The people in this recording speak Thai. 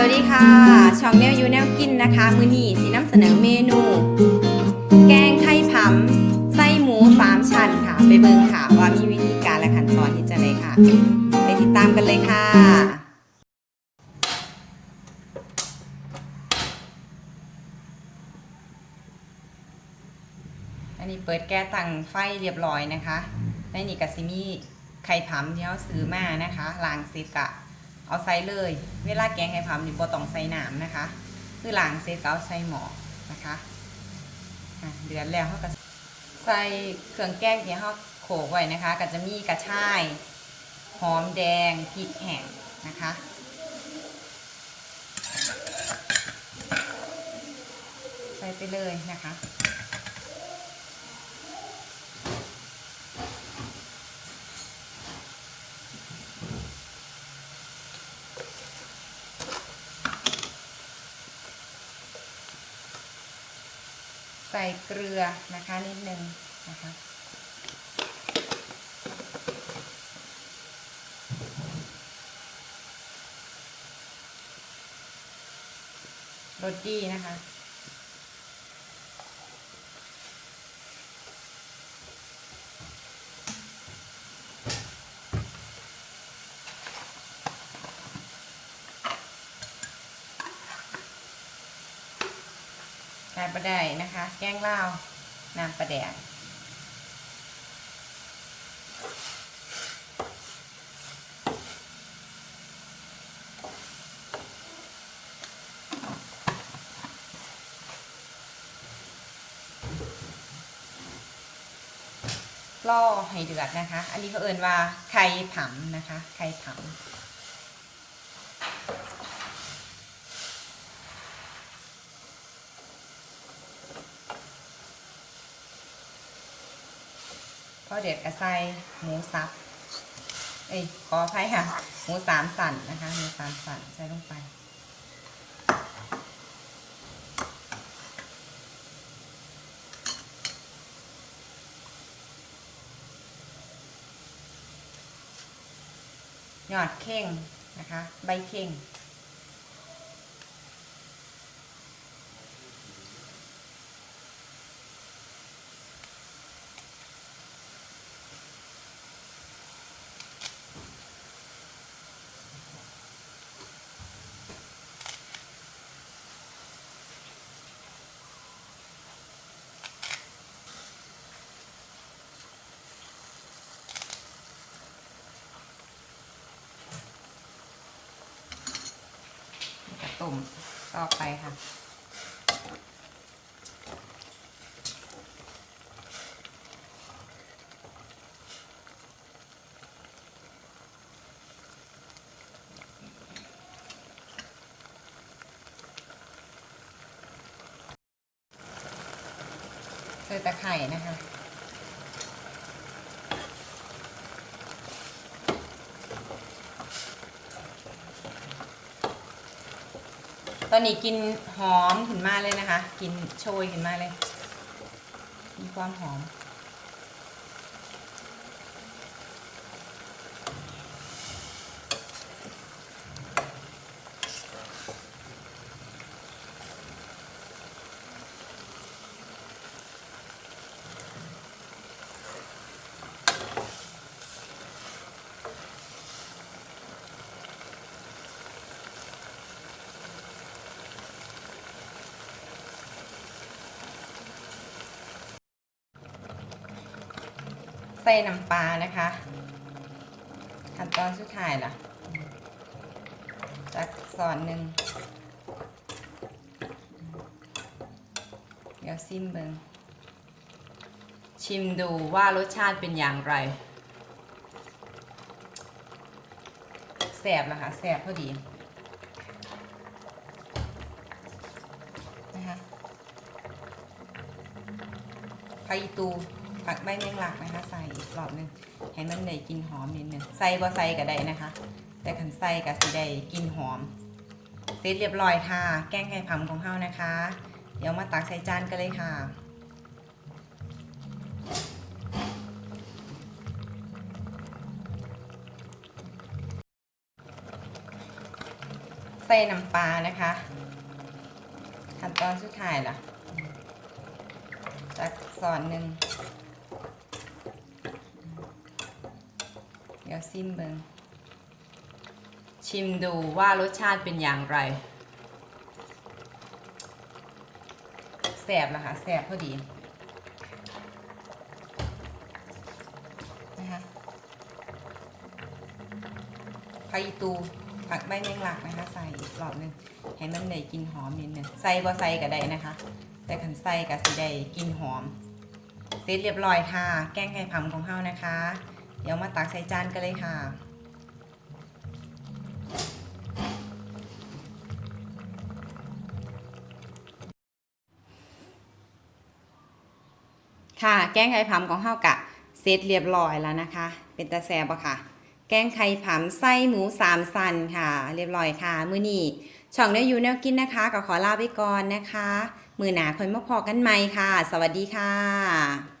สวัสดีค่ะ ช่องแนวยูแนวกินนะคะ มือนี้สีน้ำเสนอเมนู แกงไข่ผำไส้หมูสามชั้นค่ะ ไปเบิ่งค่ะว่ามีวิธีการและขั้นตอนที่จะไหนค่ะ ไปติดตามกันเลยค่ะ อันนี้เปิดแก๊สตั้งไฟเรียบร้อยนะคะในนี่ก็สิมี่ไข่ผำที่เราซื้อมานะคะล้างเสร็จกะ เอาใส่เลย เวลาแกงไข่ผำนี่บ่ต้องใส่น้ำนะคะ คือล้างเสร็จก็เอาใส่หม้อนะคะเดือดแล้วเขาก็ใส่เครื่องแกงที่เขาโขลกไว้นะคะ ก็จะมีกระชายหอมแดงพริกแห้งนะคะใส่ไปเลยนะคะ ใส่เกลือนะคะนิดนึงนะคะรสดีนะคะ น้ำปลาแดกนะคะ แกงลาวน้ำปลาแดกล่อให้เดือดนะคะ อันนี้เขาเอ่นว่าไข่ผำนะคะ ไข่ผำ พอเด็ดกระใส่หมูสับ เอ้ยขออภัยค่ะ หมูสามสันนะคะ หมูสามสันใส่ลงไป หยอดเข่งนะคะ ใบเข่ง มต่อไปค่ะ ใส่ตะไคร่นะคะ ตอนนี้กินหอมขึ้นมาเลยนะคะ กินโชยขึ้นมาเลย มีความหอม ส่น้ำปลานะคะ ขั้นตอนสุดท้ายล่ะจากสอนหนึ่งเดี๋ยวซิมเบิงชิมดูว่ารสชาติเป็นอย่างไรแสบนะคะแสบพอดีนะคะไข่ตู ผักใบแมงลักนะคะ ใส่อีกรอบนึงให้มันได้กลินหอมนิดนึงใส่บ่ใส่ก็ได้นะคะ แต่ขันใส่ก็สิได้กลินหอมเสร็จเรียบร้อยค่ะ แกงไก่ผำของเฮานะคะ เดี๋ยวมาตักใส่จานกันเลยค่ะใส่น้ำปลานะคะขั้นตอนสุดท้ายล่ะจากสอนหนึ่ง เดี๋ยวซิมเบิงชิมดูว่ารสชาติเป็นอย่างไรแสบนะคะแสบพอดีนะคะไผตูผักใบแมงลักนะคะ ใส่อีกรอบนึงให้มันได้กลินหอมนิดนึงใส่บ่ใส่ก็ได้นะคะ แต่ขันใส่ก็สิได้กลินหอมเสร็จเรียบร้อยค่ะ แกงไก่ผำของเฮานะคะ เดี๋ยวมาตักใส่จานกันเลยค่ะ ค่ะ แกงไข่ผำของเฮากะเสร็จเรียบร้อยแล้วนะคะ เป็นตาแซบะค่ะ แกงไข่ผำไส้หมูสามสันค่ะ เรียบร้อยค่ะ มื้อนี้ช่องเนื้อยูแนวกินนะคะก็ขอลาไปก่อนนะคะ มือหนาคอยมาพอกันใหม่ค่ะ สวัสดีค่ะ